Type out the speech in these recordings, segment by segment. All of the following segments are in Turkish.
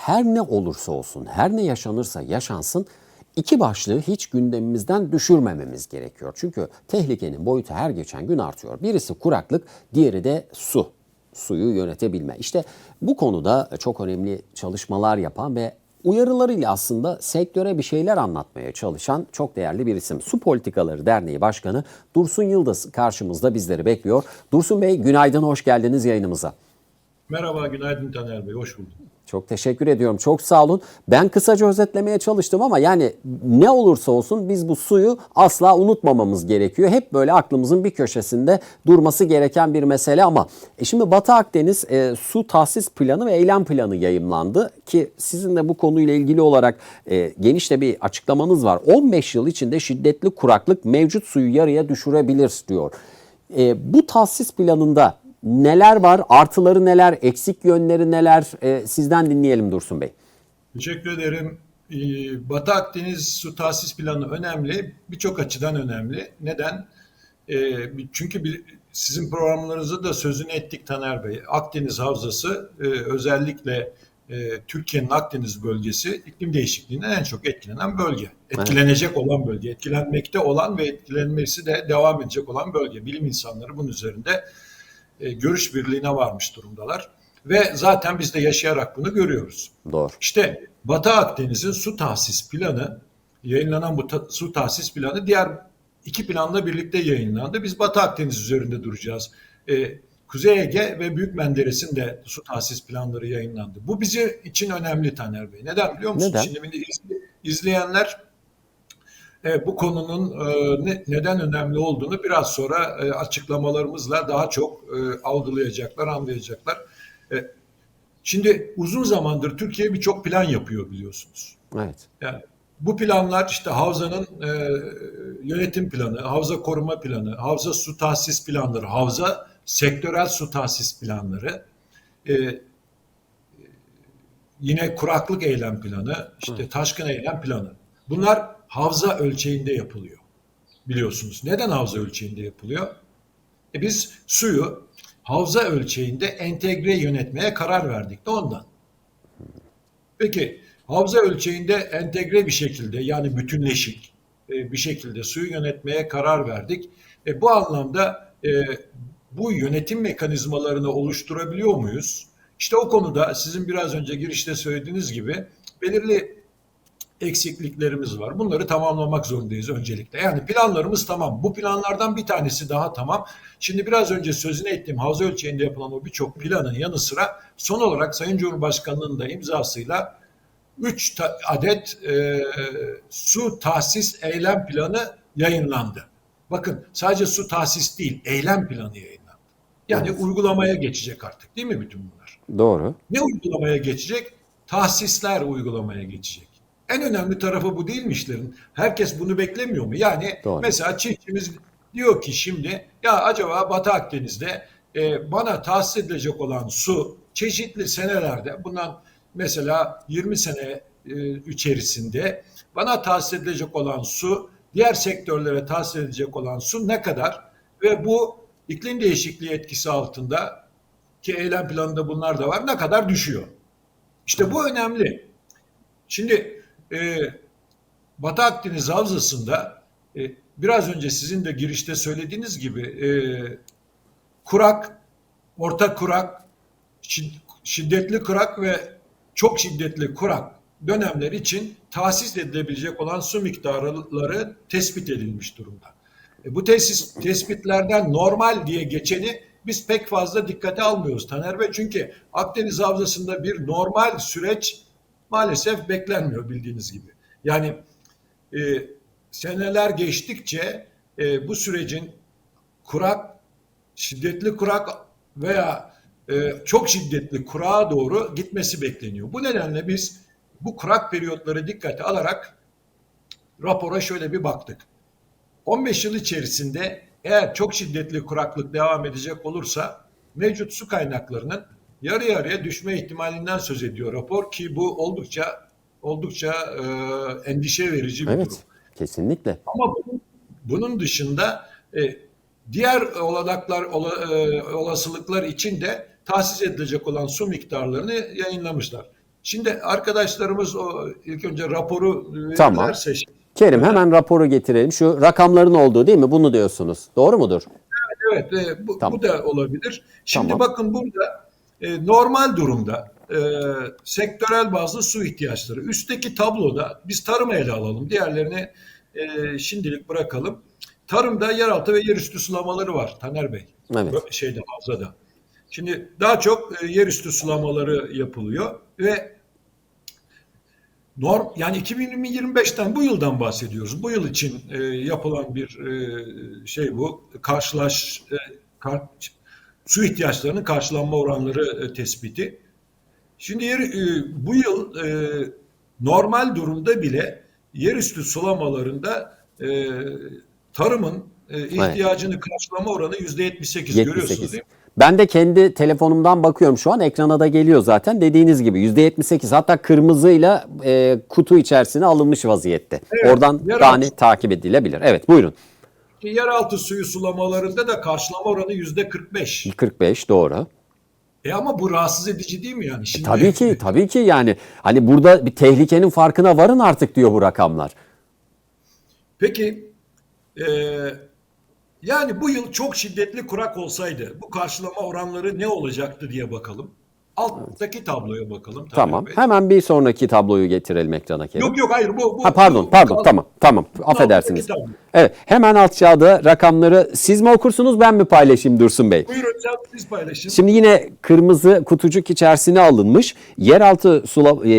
her ne olursa olsun, her ne yaşanırsa yaşansın iki başlığı hiç gündemimizden düşürmememiz gerekiyor. Çünkü tehlikenin boyutu her geçen gün artıyor. Birisi kuraklık, diğeri de su. Suyu yönetebilme. İşte bu konuda çok önemli çalışmalar yapan ve uyarılarıyla aslında sektöre bir şeyler anlatmaya çalışan çok değerli bir isim. Su Politikaları Derneği Başkanı Dursun Yıldız karşımızda bizleri bekliyor. Dursun Bey günaydın, hoş geldiniz yayınımıza. Merhaba, günaydın Taner Bey, hoş bulduk. Çok teşekkür ediyorum. Çok sağ olun. Ben kısaca özetlemeye çalıştım ama yani ne olursa olsun biz bu suyu asla unutmamamız gerekiyor. Hep böyle aklımızın bir köşesinde durması gereken bir mesele ama e şimdi Batı Akdeniz e, su tahsis planı ve eylem planı yayımlandı ki sizin de bu konuyla ilgili olarak e, geniş de bir açıklamanız var. 15 yıl içinde şiddetli kuraklık mevcut suyu yarıya düşürebilir diyor. E, bu tahsis planında neler var, artıları neler, eksik yönleri neler e, sizden dinleyelim Dursun Bey. Teşekkür ederim. Ee, Batı Akdeniz su tahsis planı önemli, birçok açıdan önemli. Neden? Ee, çünkü bir, sizin programlarınızda da sözünü ettik Taner Bey. Akdeniz Havzası e, özellikle e, Türkiye'nin Akdeniz bölgesi iklim değişikliğinden en çok etkilenen bölge. Etkilenecek evet. olan bölge, etkilenmekte olan ve etkilenmesi de devam edecek olan bölge. Bilim insanları bunun üzerinde e, görüş birliğine varmış durumdalar. Ve zaten biz de yaşayarak bunu görüyoruz. Doğru. İşte Batı Akdeniz'in su tahsis planı, yayınlanan bu ta, su tahsis planı diğer iki planla birlikte yayınlandı. Biz Batı Akdeniz üzerinde duracağız. Ee, Kuzey Ege ve Büyük Menderes'in de su tahsis planları yayınlandı. Bu bizi için önemli Taner Bey. Neden biliyor musunuz? Neden? Şimdi izleyenler e, bu konunun e, ne, neden önemli olduğunu biraz sonra e, açıklamalarımızla daha çok e, algılayacaklar, anlayacaklar. E, şimdi uzun zamandır Türkiye birçok plan yapıyor biliyorsunuz. Evet. Yani bu planlar işte havzanın e, yönetim planı, havza koruma planı, havza su tahsis planları, havza sektörel su tahsis planları, e, yine kuraklık eylem planı, işte taşkın eylem planı. Bunlar havza ölçeğinde yapılıyor. Biliyorsunuz. Neden havza ölçeğinde yapılıyor? E biz suyu havza ölçeğinde entegre yönetmeye karar verdik de ondan. Peki havza ölçeğinde entegre bir şekilde yani bütünleşik bir şekilde suyu yönetmeye karar verdik. E bu anlamda e, bu yönetim mekanizmalarını oluşturabiliyor muyuz? İşte o konuda sizin biraz önce girişte söylediğiniz gibi belirli eksikliklerimiz var. Bunları tamamlamak zorundayız öncelikle. Yani planlarımız tamam. Bu planlardan bir tanesi daha tamam. Şimdi biraz önce sözünü ettiğim havza ölçeğinde yapılan o birçok planın yanı sıra son olarak Sayın Cumhurbaşkanı'nın da imzasıyla 3 adet e, su tahsis eylem planı yayınlandı. Bakın sadece su tahsis değil, eylem planı yayınlandı. Yani evet. uygulamaya geçecek artık değil mi bütün bunlar? Doğru. Ne uygulamaya geçecek? Tahsisler uygulamaya geçecek. En önemli tarafı bu değil mi işlerin? Herkes bunu beklemiyor mu? Yani Doğru. mesela çiftçimiz diyor ki şimdi ya acaba Batı Akdeniz'de e, bana tahsis edilecek olan su çeşitli senelerde bundan mesela 20 sene e, içerisinde bana tahsis edilecek olan su diğer sektörlere tahsis edilecek olan su ne kadar ve bu iklim değişikliği etkisi altında ki eylem planında bunlar da var ne kadar düşüyor. İşte bu önemli. Şimdi e, Batı Akdeniz Havzası'nda e, biraz önce sizin de girişte söylediğiniz gibi e, kurak, orta kurak, şiddetli kurak ve çok şiddetli kurak dönemler için tahsis edilebilecek olan su miktarları tespit edilmiş durumda. E, bu tesis tespitlerden normal diye geçeni biz pek fazla dikkate almıyoruz Taner Bey. Çünkü Akdeniz Havzası'nda bir normal süreç maalesef beklenmiyor bildiğiniz gibi. Yani e, seneler geçtikçe e, bu sürecin kurak, şiddetli kurak veya e, çok şiddetli kurağa doğru gitmesi bekleniyor. Bu nedenle biz bu kurak periyotları dikkate alarak rapora şöyle bir baktık. 15 yıl içerisinde eğer çok şiddetli kuraklık devam edecek olursa mevcut su kaynaklarının yarı yarıya düşme ihtimalinden söz ediyor rapor ki bu oldukça oldukça e, endişe verici bir evet, durum. Kesinlikle. Ama bunun, bunun dışında e, diğer olanaklar ola, e, olasılıklar için de tahsis edilecek olan su miktarlarını yayınlamışlar. Şimdi arkadaşlarımız o ilk önce raporu Tamam. verirlerse Kerim hemen raporu getirelim. Şu rakamların olduğu değil mi? Bunu diyorsunuz. Doğru mudur? Evet, e, bu, Tamam. bu da olabilir. Şimdi Tamam. bakın burada e, normal durumda e, sektörel bazlı su ihtiyaçları. Üstteki tabloda biz tarımı ele alalım. Diğerlerini e, şimdilik bırakalım. Tarımda yeraltı ve yerüstü sulamaları var Taner Bey. Evet. Şeyde Havzada. Şimdi daha çok e, yerüstü sulamaları yapılıyor ve norm yani 2025'ten bu yıldan bahsediyoruz. Bu yıl için e, yapılan bir e, şey bu. Karşılaş e, kar- su ihtiyaçlarının karşılanma oranları e, tespiti. Şimdi yer, e, bu yıl e, normal durumda bile yerüstü sulamalarında tarımın ihtiyacını karşılama oranı yüzde 78, görüyorsunuz 78. değil mi? Ben de kendi telefonumdan bakıyorum şu an ekrana da geliyor zaten dediğiniz gibi %78 hatta kırmızıyla e, kutu içerisine alınmış vaziyette. Evet, Oradan daha takip edilebilir. Evet buyurun. Yeraltı suyu sulamalarında da karşılama oranı yüzde 45. 45 doğru. E ama bu rahatsız edici değil mi yani? Şimdi, Tabii ki tabii ki yani hani burada bir tehlikenin farkına varın artık diyor bu rakamlar. Peki e, yani bu yıl çok şiddetli kurak olsaydı bu karşılama oranları ne olacaktı diye bakalım. Alttaki tabloya bakalım. Taner Tamam. Bey. Hemen bir sonraki tabloyu getirelim ekrana Kerim. Yok yok hayır bu. bu Ha pardon bu- pardon kal- tamam tamam affedersiniz. tablo. Evet hemen aşağıda rakamları siz mi okursunuz ben mi paylaşayım Dursun Bey? Buyurun sen siz paylaşın. Şimdi yine kırmızı kutucuk içerisine alınmış. Yeraltı sula, e,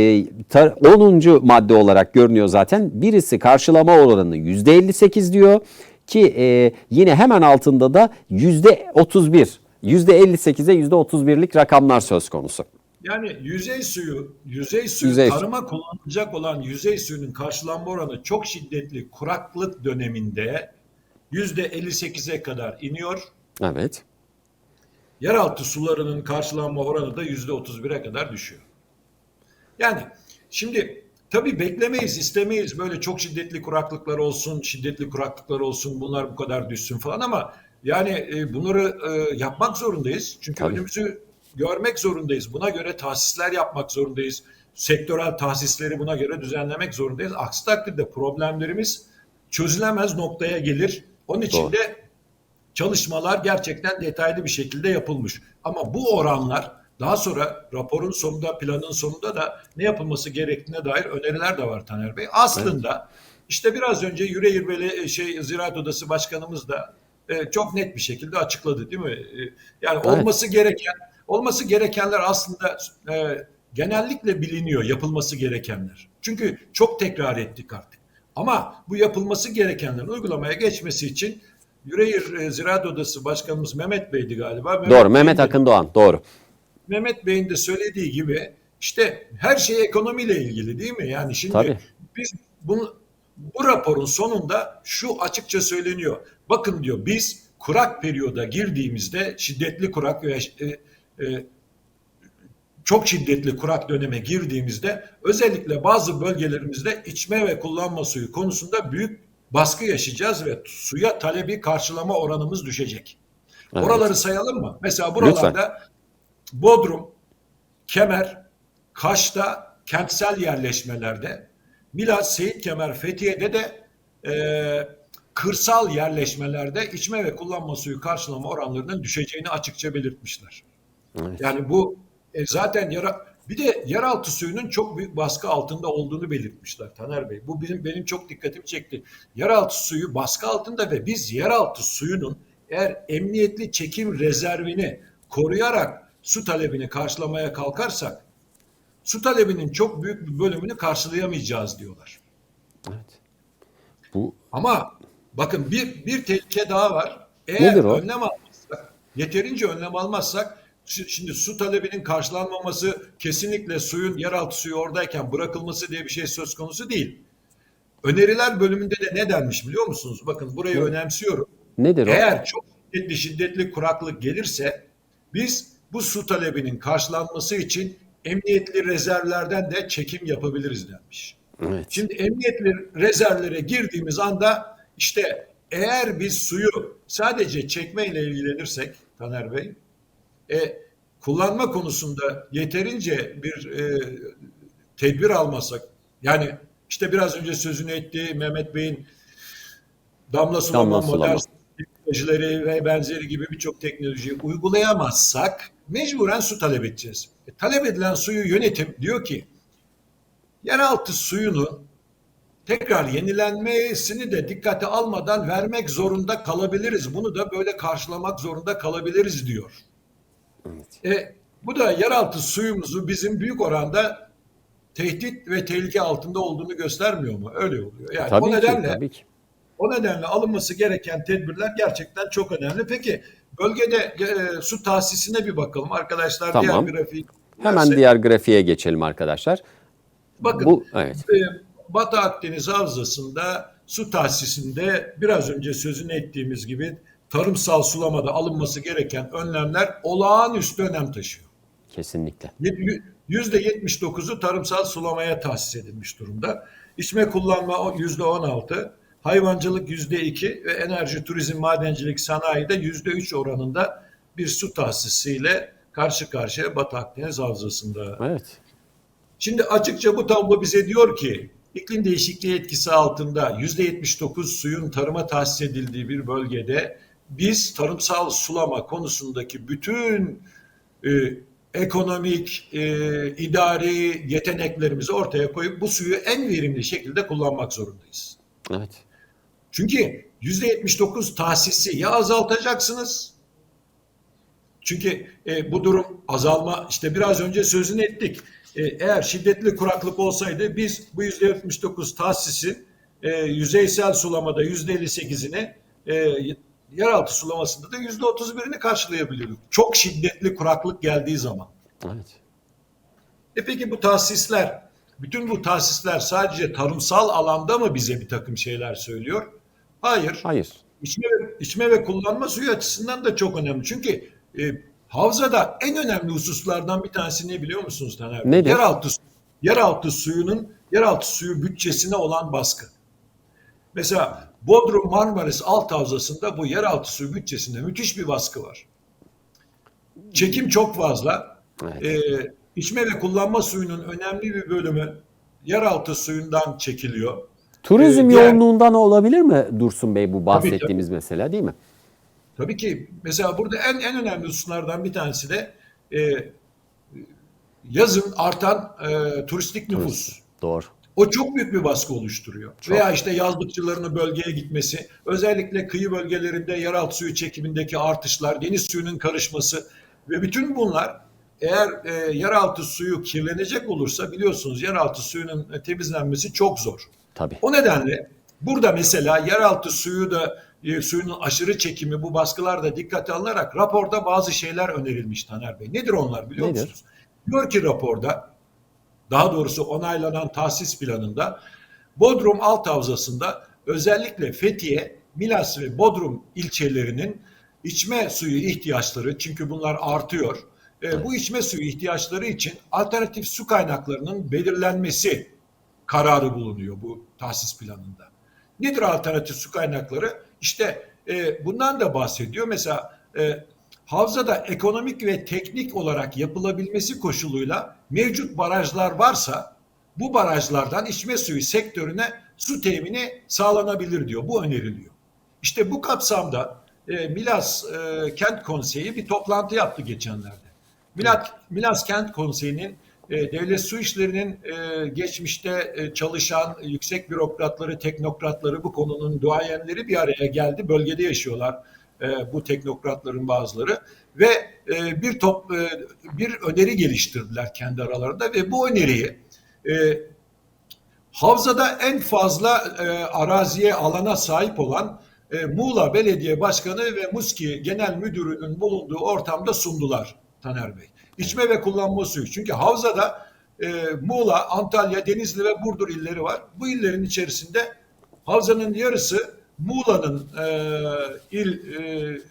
tar- 10. madde olarak görünüyor zaten. Birisi karşılama oranı %58 diyor ki e, yine hemen altında da %31, %58'e %31'lik rakamlar söz konusu. Yani yüzey suyu, yüzey suyu Yüzey su- tarıma kullanılacak olan yüzey suyunun karşılanma oranı çok şiddetli kuraklık döneminde yüzde 58'e kadar iniyor. Evet. Yeraltı sularının karşılanma oranı da yüzde 31'e kadar düşüyor. Yani şimdi tabii beklemeyiz, istemeyiz böyle çok şiddetli kuraklıklar olsun, şiddetli kuraklıklar olsun, bunlar bu kadar düşsün falan ama yani e, bunları e, yapmak zorundayız. Çünkü Tabii. önümüzü görmek zorundayız. Buna göre tahsisler yapmak zorundayız. Sektörel tahsisleri buna göre düzenlemek zorundayız. Aksi takdirde problemlerimiz çözülemez noktaya gelir. Onun için Doğru. de çalışmalar gerçekten detaylı bir şekilde yapılmış. Ama bu oranlar daha sonra raporun sonunda, planın sonunda da ne yapılması gerektiğine dair öneriler de var Taner Bey. Aslında işte biraz önce Yüreğir Beli şey Ziraat Odası Başkanımız da e, çok net bir şekilde açıkladı değil mi? E, yani Evet. olması gereken olması gerekenler aslında e, genellikle biliniyor yapılması gerekenler. Çünkü çok tekrar ettik artık. Ama bu yapılması gerekenlerin uygulamaya geçmesi için Yüreğir e, Ziraat Odası Başkanımız Mehmet Bey'di galiba. Doğru. Bey'in Mehmet de- Akın Doğan. Doğru. Mehmet Bey'in de söylediği gibi işte her şey ekonomiyle ilgili değil mi? Yani şimdi Tabii. biz bunu bu raporun sonunda şu açıkça söyleniyor. Bakın diyor biz kurak periyoda girdiğimizde şiddetli kurak ve e, e, çok şiddetli kurak döneme girdiğimizde özellikle bazı bölgelerimizde içme ve kullanma suyu konusunda büyük baskı yaşayacağız ve suya talebi karşılama oranımız düşecek. Evet. Oraları sayalım mı? Mesela buralarda Bodrum, Kemer, Kaş'ta kentsel yerleşmelerde, Milas, Seyit Kemer, Fethiye'de de e, kırsal yerleşmelerde içme ve kullanma suyu karşılama oranlarının düşeceğini açıkça belirtmişler. Evet. Yani bu e, zaten yara, bir de yeraltı suyunun çok büyük baskı altında olduğunu belirtmişler Taner Bey. Bu benim benim çok dikkatimi çekti. Yeraltı suyu baskı altında ve biz yeraltı suyunun eğer emniyetli çekim rezervini koruyarak su talebini karşılamaya kalkarsak su talebinin çok büyük bir bölümünü karşılayamayacağız diyorlar. Evet. Bu Ama bakın bir bir tehlike daha var. Eğer Nedir o? önlem almazsak, yeterince önlem almazsak şi- şimdi su talebinin karşılanmaması kesinlikle suyun yeraltı suyu oradayken bırakılması diye bir şey söz konusu değil. Öneriler bölümünde de ne denmiş biliyor musunuz? Bakın burayı Ne? önemsiyorum. nedir o? Eğer çok şiddetli şiddetli kuraklık gelirse biz bu su talebinin karşılanması için emniyetli rezervlerden de çekim yapabiliriz denmiş. Evet. Şimdi emniyetli rezervlere girdiğimiz anda işte eğer biz suyu sadece çekmeyle ilgilenirsek Taner Bey, e, kullanma konusunda yeterince bir e, tedbir almasak yani işte biraz önce sözünü ettiği Mehmet Bey'in damla sulama, Damla sulama. Teknolojileri ve benzeri gibi birçok teknolojiyi uygulayamazsak mecburen su talep edeceğiz. E, talep edilen suyu yönetim diyor ki yeraltı suyunu tekrar yenilenmesini de dikkate almadan vermek zorunda kalabiliriz. Bunu da böyle karşılamak zorunda kalabiliriz diyor. E, bu da yeraltı suyumuzu bizim büyük oranda tehdit ve tehlike altında olduğunu göstermiyor mu? Öyle oluyor. Yani Tabii o ki, nedenle tabii ki. O nedenle alınması gereken tedbirler gerçekten çok önemli. Peki bölgede e, su tahsisine bir bakalım arkadaşlar. Tamam. Diğer grafiği. Hemen versek. diğer grafiğe geçelim arkadaşlar. Bakın Bu evet. e, Batı Akdeniz Havzası'nda su tahsisinde biraz önce sözünü ettiğimiz gibi tarımsal sulamada alınması gereken önlemler olağanüstü önem taşıyor. Kesinlikle. %79'u tarımsal sulamaya tahsis edilmiş durumda. İçme kullanma o %16, hayvancılık %2 ve enerji, turizm, madencilik, sanayide %3 oranında bir su tahsisiyle karşı karşıya Batı Akdeniz Havzası'nda. Evet. Şimdi açıkça bu tablo bize diyor ki iklim değişikliği etkisi altında %79 suyun tarıma tahsis edildiği bir bölgede biz tarımsal sulama konusundaki bütün e, ekonomik, e, idari yeteneklerimizi ortaya koyup bu suyu en verimli şekilde kullanmak zorundayız. Evet. Çünkü %79 tahsisi ya azaltacaksınız. Çünkü e, bu durum azalma işte biraz önce sözünü ettik. E, eğer şiddetli kuraklık olsaydı biz bu %79 tahsisi e, yüzeysel sulamada %58'ini e, yeraltı sulamasında da %31'ini karşılayabiliyorduk. Çok şiddetli kuraklık geldiği zaman. Evet. E peki bu tahsisler, bütün bu tahsisler sadece tarımsal alanda mı bize bir takım şeyler söylüyor? Hayır. Hayır. İçme ve, içme ve kullanma suyu açısından da çok önemli. Çünkü e, havzada en önemli hususlardan bir tanesi ne biliyor musunuz Taner? Nedir? Yeraltı, yeraltı suyunun, yeraltı suyu bütçesine olan baskı. Mesela Bodrum Marmaris Alt Havzası'nda bu yeraltı suyu bütçesinde müthiş bir baskı var. Çekim çok fazla. Evet. Ee, içme ve kullanma suyunun önemli bir bölümü yeraltı suyundan çekiliyor. Turizm Ee, diğer- yoğunluğundan olabilir mi Dursun Bey bu bahsettiğimiz mesele değil mi? Tabii ki mesela burada en en önemli hususlardan bir tanesi de e, yazın artan e, turistik nüfus. Doğru. O çok büyük bir baskı oluşturuyor. Çok. Veya işte yazlıkçıların bölgeye gitmesi, özellikle kıyı bölgelerinde yeraltı suyu çekimindeki artışlar, deniz suyunun karışması ve bütün bunlar eğer e, yeraltı suyu kirlenecek olursa biliyorsunuz yeraltı suyunun e, temizlenmesi çok zor. Tabii. O nedenle burada mesela yeraltı suyu da e, suyunun aşırı çekimi bu baskılar da dikkate alınarak raporda bazı şeyler önerilmiş Taner Bey. Nedir onlar biliyor Nedir? musunuz? Diyor ki raporda daha doğrusu onaylanan tahsis planında Bodrum Alt Havzası'nda özellikle Fethiye, Milas ve Bodrum ilçelerinin içme suyu ihtiyaçları çünkü bunlar artıyor. E, bu içme suyu ihtiyaçları için alternatif su kaynaklarının belirlenmesi kararı bulunuyor bu tahsis planında. Nedir alternatif su kaynakları? İşte e, bundan da bahsediyor. Mesela e, havzada ekonomik ve teknik olarak yapılabilmesi koşuluyla mevcut barajlar varsa bu barajlardan içme suyu sektörüne su temini sağlanabilir diyor. Bu öneriliyor. İşte bu kapsamda e, Milas e, Kent Konseyi bir toplantı yaptı geçenlerde. Milas, Milas Kent Konseyi'nin devlet su işlerinin e, geçmişte e, çalışan yüksek bürokratları, teknokratları, bu konunun duayenleri bir araya geldi. Bölgede yaşıyorlar e, bu teknokratların bazıları ve e, bir top e, bir öneri geliştirdiler kendi aralarında ve bu öneriyi e, havzada en fazla e, araziye alana sahip olan e, Muğla Belediye Başkanı ve Muski Genel Müdürü'nün bulunduğu ortamda sundular Taner Bey. İçme ve kullanma suyu. Çünkü havzada e, Muğla, Antalya, Denizli ve Burdur illeri var. Bu illerin içerisinde havzanın yarısı Muğla'nın e, il e,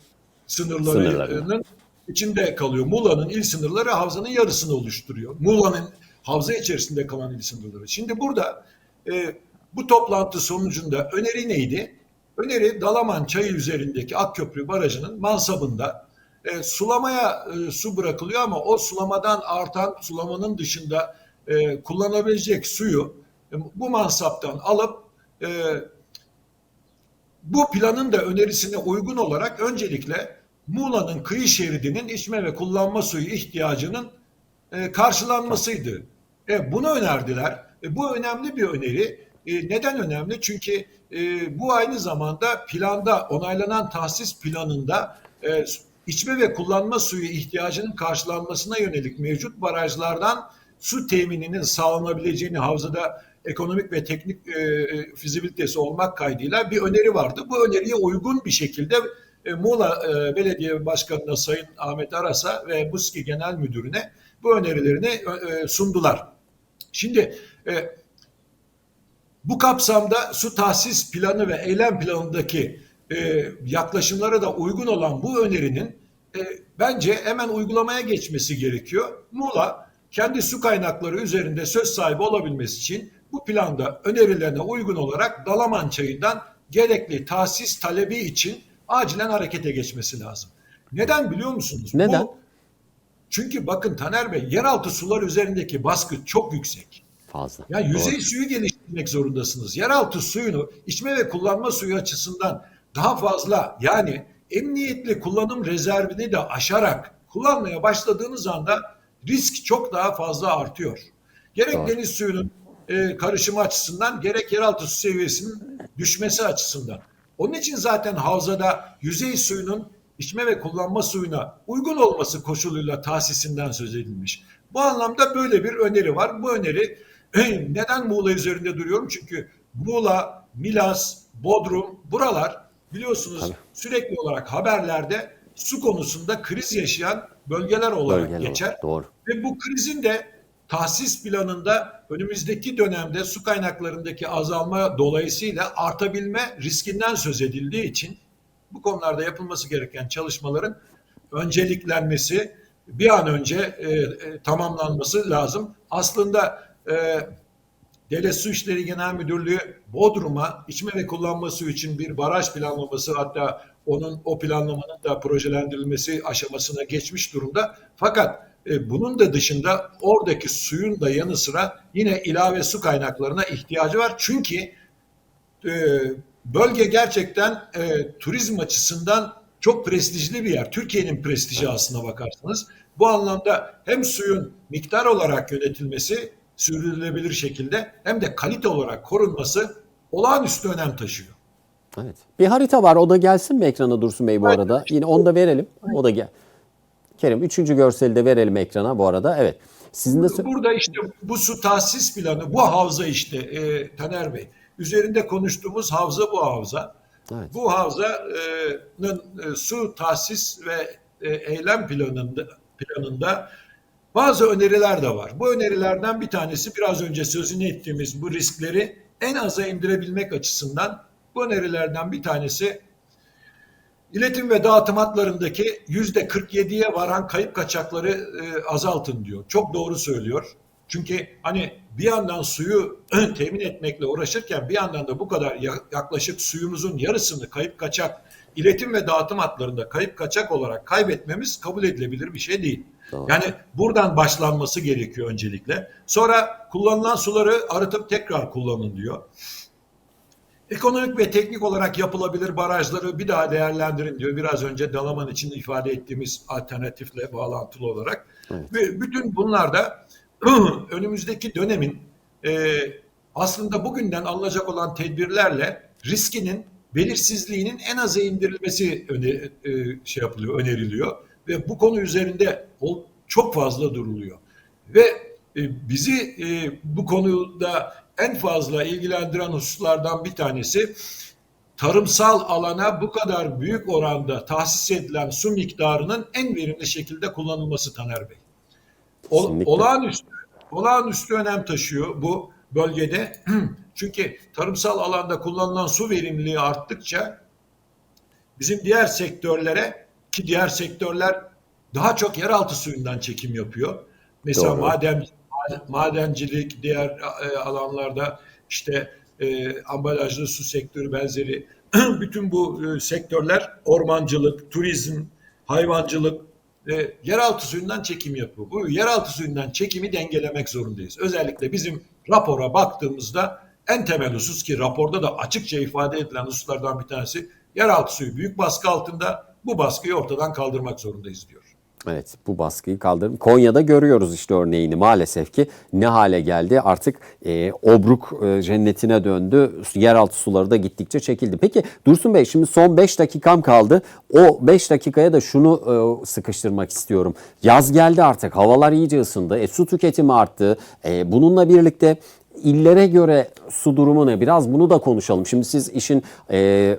sınırlarının içinde kalıyor. Muğla'nın il sınırları havzanın yarısını oluşturuyor. Muğla'nın havza içerisinde kalan il sınırları. Şimdi burada e, bu toplantı sonucunda öneri neydi? Öneri Dalaman Çayı üzerindeki Akköprü Barajı'nın mansabında e, sulamaya e, su bırakılıyor ama o sulamadan artan sulamanın dışında e, kullanabilecek suyu e, bu mansaptan alıp e, bu planın da önerisine uygun olarak öncelikle Muğla'nın kıyı şeridinin içme ve kullanma suyu ihtiyacının e, karşılanmasıydı. E, bunu önerdiler. E, bu önemli bir öneri. E, neden önemli? Çünkü e, bu aynı zamanda planda onaylanan tahsis planında e, içme ve kullanma suyu ihtiyacının karşılanmasına yönelik mevcut barajlardan su temininin sağlanabileceğini havzada ekonomik ve teknik e, e, fizibilitesi olmak kaydıyla bir öneri vardı. Bu öneriye uygun bir şekilde e, Muğla e, Belediye Başkanı'na Sayın Ahmet Aras'a ve BUSKİ Genel Müdürü'ne bu önerilerini e, sundular. Şimdi e, bu kapsamda su tahsis planı ve eylem planındaki e, yaklaşımlara da uygun olan bu önerinin e, bence hemen uygulamaya geçmesi gerekiyor. Muğla kendi su kaynakları üzerinde söz sahibi olabilmesi için bu planda önerilerine uygun olarak Dalaman çayından gerekli tahsis talebi için acilen harekete geçmesi lazım. Neden biliyor musunuz? Neden? Bu, çünkü bakın Taner Bey yeraltı sular üzerindeki baskı çok yüksek. Fazla. Yani yüzey Doğru. suyu geliştirmek zorundasınız. Yeraltı suyunu içme ve kullanma suyu açısından daha fazla yani emniyetli kullanım rezervini de aşarak kullanmaya başladığınız anda risk çok daha fazla artıyor. Gerek Doğru. deniz suyunun e, karışımı açısından gerek yeraltı su seviyesinin düşmesi açısından. Onun için zaten havzada yüzey suyunun içme ve kullanma suyuna uygun olması koşuluyla tahsisinden söz edilmiş. Bu anlamda böyle bir öneri var. Bu öneri neden Muğla üzerinde duruyorum? Çünkü Muğla, Milas, Bodrum buralar biliyorsunuz Tabii. sürekli olarak haberlerde su konusunda kriz yaşayan bölgeler olarak Bölgeler geçer. olarak, Doğru. Ve bu krizin de tahsis planında önümüzdeki dönemde su kaynaklarındaki azalma dolayısıyla artabilme riskinden söz edildiği için bu konularda yapılması gereken çalışmaların önceliklenmesi, bir an önce e, e, tamamlanması lazım. Aslında e, Devlet Su İşleri Genel Müdürlüğü Bodrum'a içme ve kullanma suyu için bir baraj planlaması hatta onun o planlamanın da projelendirilmesi aşamasına geçmiş durumda. Fakat e, bunun da dışında oradaki suyun da yanı sıra yine ilave su kaynaklarına ihtiyacı var. Çünkü e, bölge gerçekten e, turizm açısından çok prestijli bir yer. Türkiye'nin prestiji aslına bakarsanız. Bu anlamda hem suyun miktar olarak yönetilmesi sürdürülebilir şekilde hem de kalite olarak korunması olağanüstü önem taşıyor. Evet. Bir harita var. O da gelsin mi ekrana Dursun Bey bu arada? Yine onu da verelim. O da gel. Kerem üçüncü görseli de verelim ekrana bu arada. Evet. Sizin de Burada işte bu su tahsis planı, bu havza işte e, Taner Bey. Üzerinde konuştuğumuz havza bu havza. Evet. Bu havzanın e, su tahsis ve e, eylem planında planında bazı öneriler de var. Bu önerilerden bir tanesi biraz önce sözünü ettiğimiz bu riskleri en aza indirebilmek açısından bu önerilerden bir tanesi İletim ve dağıtım hatlarındaki yüzde 47'ye varan kayıp kaçakları e, azaltın diyor. Çok doğru söylüyor. Çünkü hani bir yandan suyu temin etmekle uğraşırken bir yandan da bu kadar ya- yaklaşık suyumuzun yarısını kayıp kaçak iletim ve dağıtım hatlarında kayıp kaçak olarak kaybetmemiz kabul edilebilir bir şey değil. Doğru. Yani buradan başlanması gerekiyor öncelikle. Sonra kullanılan suları arıtıp tekrar kullanın diyor. Ekonomik ve teknik olarak yapılabilir barajları bir daha değerlendirin diyor. Biraz önce Dalaman için ifade ettiğimiz alternatifle bağlantılı olarak. Evet. Ve bütün bunlar da önümüzdeki dönemin e, aslında bugünden alınacak olan tedbirlerle riskinin belirsizliğinin en aza indirilmesi öne, e, şey yapılıyor, öneriliyor ve bu konu üzerinde çok fazla duruluyor. Ve e, bizi e, bu konuda en fazla ilgilendiren hususlardan bir tanesi tarımsal alana bu kadar büyük oranda tahsis edilen su miktarının en verimli şekilde kullanılması Taner Bey. Kesinlikle. olağanüstü, olağanüstü önem taşıyor bu bölgede. Çünkü tarımsal alanda kullanılan su verimliliği arttıkça bizim diğer sektörlere ki diğer sektörler daha çok yeraltı suyundan çekim yapıyor. Mesela Doğru. maden madencilik, diğer e, alanlarda işte e, ambalajlı su sektörü benzeri bütün bu e, sektörler ormancılık, turizm, hayvancılık, e, yeraltı suyundan çekim yapıyor. Bu yeraltı suyundan çekimi dengelemek zorundayız. Özellikle bizim rapora baktığımızda en temel husus ki raporda da açıkça ifade edilen hususlardan bir tanesi yeraltı suyu büyük baskı altında bu baskıyı ortadan kaldırmak zorundayız diyor. Evet bu baskıyı kaldırın. Konya'da görüyoruz işte örneğini maalesef ki ne hale geldi artık e, Obruk e, cennetine döndü. Yeraltı suları da gittikçe çekildi. Peki Dursun Bey şimdi son 5 dakikam kaldı. O 5 dakikaya da şunu e, sıkıştırmak istiyorum. Yaz geldi artık havalar iyice ısındı. E, su tüketimi arttı. E, bununla birlikte illere göre su durumu ne? Biraz bunu da konuşalım. Şimdi siz işin e,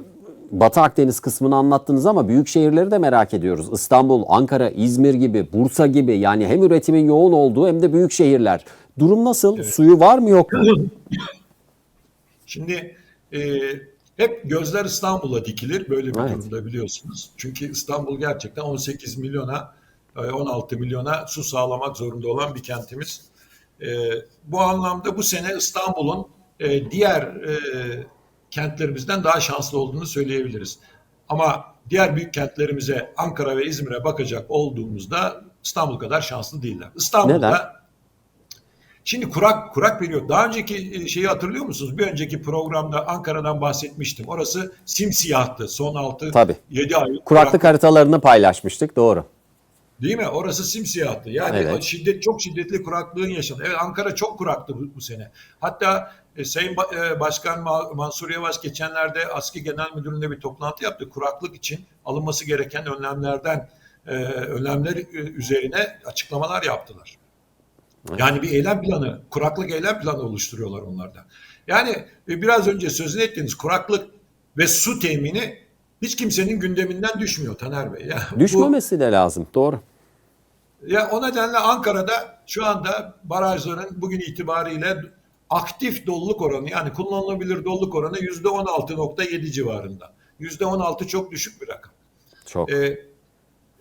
Batı Akdeniz kısmını anlattınız ama büyük şehirleri de merak ediyoruz. İstanbul, Ankara, İzmir gibi, Bursa gibi yani hem üretimin yoğun olduğu hem de büyük şehirler. Durum nasıl? Suyu var mı yok mu? Şimdi e, hep gözler İstanbul'a dikilir böyle bir Evet. durumda biliyorsunuz. Çünkü İstanbul gerçekten 18 milyona e, 16 milyona su sağlamak zorunda olan bir kentimiz. E, bu anlamda bu sene İstanbul'un e, diğer e, kentlerimizden daha şanslı olduğunu söyleyebiliriz. Ama diğer büyük kentlerimize Ankara ve İzmir'e bakacak olduğumuzda İstanbul kadar şanslı değiller. İstanbul'da Neden? Şimdi kurak kurak periyot. Daha önceki e, şeyi hatırlıyor musunuz? Bir önceki programda Ankara'dan bahsetmiştim. Orası simsiyahtı. Son 6 Tabii. 7 ay. Kuraklık haritalarını paylaşmıştık doğru. Değil mi? Orası simsiyahtı. Yani Evet. şiddet çok şiddetli kuraklığın yaşadı. Evet Ankara çok kuraktı bu, bu sene. Hatta e, Sayın Ba- e, Başkan Ma- Mansur Yavaş geçenlerde ASKİ Genel Müdürlüğü'nde bir toplantı yaptı. Kuraklık için alınması gereken önlemlerden e, önlemler e, üzerine açıklamalar yaptılar. Yani bir eylem planı, kuraklık eylem planı oluşturuyorlar onlarda. Yani e, biraz önce sözünü ettiğiniz kuraklık ve su temini hiç kimsenin gündeminden düşmüyor Taner Bey. Yani bu- Düşmemesi de lazım doğru. ya o nedenle Ankara'da şu anda barajların bugün itibariyle aktif doluluk oranı yani kullanılabilir doluluk oranı yüzde 16.7 civarında. Yüzde 16 çok düşük bir rakam. Çok. Ee,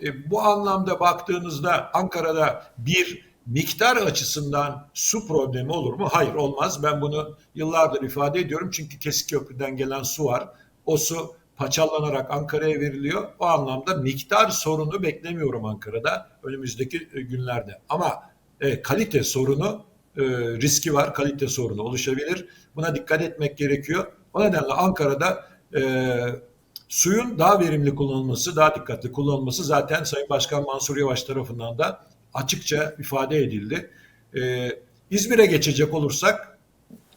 e, bu anlamda baktığınızda Ankara'da bir miktar açısından su problemi olur mu? Hayır olmaz. Ben bunu yıllardır ifade ediyorum. Çünkü Kesik Köprü'den gelen su var. O su paçallanarak Ankara'ya veriliyor. O anlamda miktar sorunu beklemiyorum Ankara'da önümüzdeki e, günlerde. Ama e, kalite sorunu e, riski var. Kalite sorunu oluşabilir. Buna dikkat etmek gerekiyor. O nedenle Ankara'da e, suyun daha verimli kullanılması, daha dikkatli kullanılması zaten Sayın Başkan Mansur Yavaş tarafından da açıkça ifade edildi. Ee, İzmir'e geçecek olursak,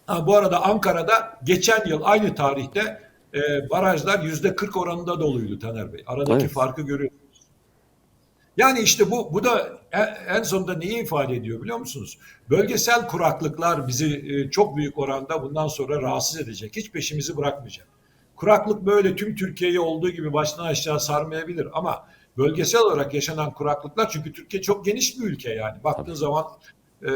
ha, bu arada Ankara'da geçen yıl aynı tarihte e, barajlar yüzde 40 oranında doluydu Taner Bey. Aradaki Evet. farkı görüyorsunuz. Yani işte bu bu da en, sonunda neyi ifade ediyor biliyor musunuz? Bölgesel kuraklıklar bizi e, çok büyük oranda bundan sonra rahatsız edecek. Hiç peşimizi bırakmayacak. Kuraklık böyle tüm Türkiye'yi olduğu gibi baştan aşağı sarmayabilir ama bölgesel olarak yaşanan kuraklıklar çünkü Türkiye çok geniş bir ülke yani. Baktığın zaman e,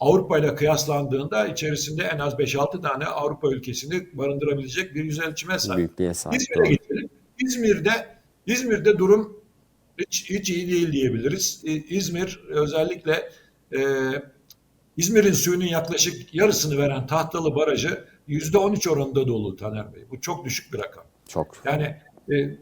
Avrupa ile kıyaslandığında içerisinde en az 5-6 tane Avrupa ülkesini barındırabilecek bir yüz ölçüme sahip. Büyüklüğe sahip. İzmir'e Doğru. geçelim. İzmir'de İzmir'de durum hiç, hiç iyi değil diyebiliriz. İ- İzmir özellikle e, İzmir'in suyunun yaklaşık yarısını veren Tahtalı Barajı yüzde 13 oranında dolu Taner Bey. Bu çok düşük bir rakam. Çok. Yani e,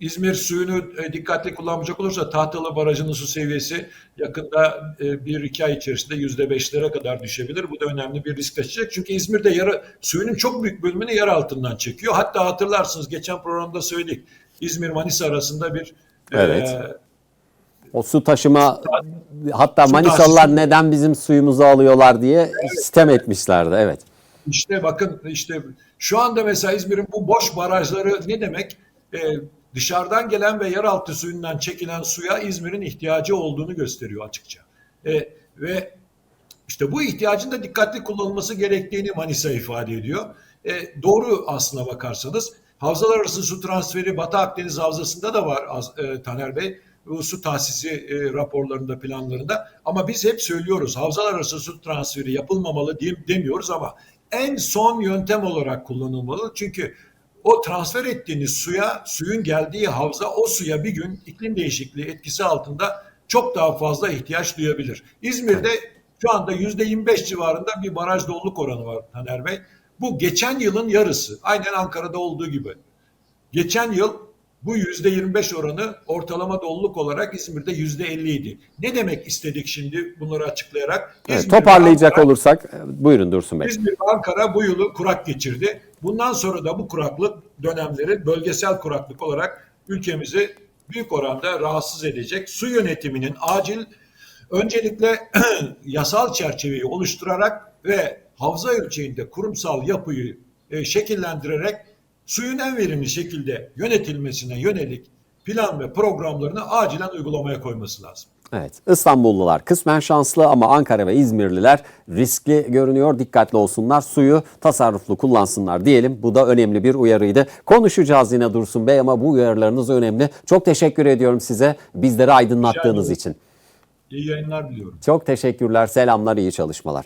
İzmir suyunu e, dikkatli kullanmayacak olursa Tahtalı Barajı'nın su seviyesi yakında e, bir iki ay içerisinde yüzde beşlere kadar düşebilir. Bu da önemli bir risk taşıyacak. Çünkü İzmir'de yarı, suyunun çok büyük bölümünü yer altından çekiyor. Hatta hatırlarsınız geçen programda söyledik. İzmir-Manisa arasında bir Evet. e, O su taşıma hatta Su Manisalılar taşıma- neden bizim suyumuzu alıyorlar diye sitem etmişlerdi. Evet. İşte bakın işte şu anda mesela İzmir'in bu boş barajları ne demek? Ee, dışarıdan gelen ve yeraltı suyundan çekilen suya İzmir'in ihtiyacı olduğunu gösteriyor açıkça. Ee, ve işte bu ihtiyacın da dikkatli kullanılması gerektiğini Manisa ifade ediyor. Ee, doğru aslına bakarsanız. Havzalar arası su transferi Batı Akdeniz Havzası'nda da var e, Taner Bey. Bu su tahsisi e, raporlarında, planlarında. Ama biz hep söylüyoruz havzalar arası su transferi yapılmamalı diyeyim, demiyoruz ama en son yöntem olarak kullanılmalı. Çünkü o transfer ettiğiniz suya, suyun geldiği havza o suya bir gün iklim değişikliği etkisi altında çok daha fazla ihtiyaç duyabilir. İzmir'de şu anda yüzde 25 civarında bir baraj doluluk oranı var Taner Bey. Bu geçen yılın yarısı. Aynen Ankara'da olduğu gibi. Geçen yıl Bu %25 oranı ortalama doluluk olarak İzmir'de %50 idi. Ne demek istedik şimdi bunları açıklayarak? Evet, İzmir ve toparlayacak Ankara- olursak buyurun Dursun Bey. İzmir ve Ankara bu yılı kurak geçirdi. Bundan sonra da bu kuraklık dönemleri bölgesel kuraklık olarak ülkemizi büyük oranda rahatsız edecek. Su yönetiminin acil öncelikle yasal çerçeveyi oluşturarak ve havza ölçeğinde kurumsal yapıyı e, şekillendirerek suyun en verimli şekilde yönetilmesine yönelik plan ve programlarını acilen uygulamaya koyması lazım. Evet, İstanbullular kısmen şanslı ama Ankara ve İzmirliler riskli görünüyor. Dikkatli olsunlar, suyu tasarruflu kullansınlar diyelim. Bu da önemli bir uyarıydı. Konuşacağız yine Dursun Bey ama bu uyarılarınız önemli. Çok teşekkür ediyorum size bizleri aydınlattığınız için. İyi yayınlar diliyorum. Çok teşekkürler, selamlar, iyi çalışmalar.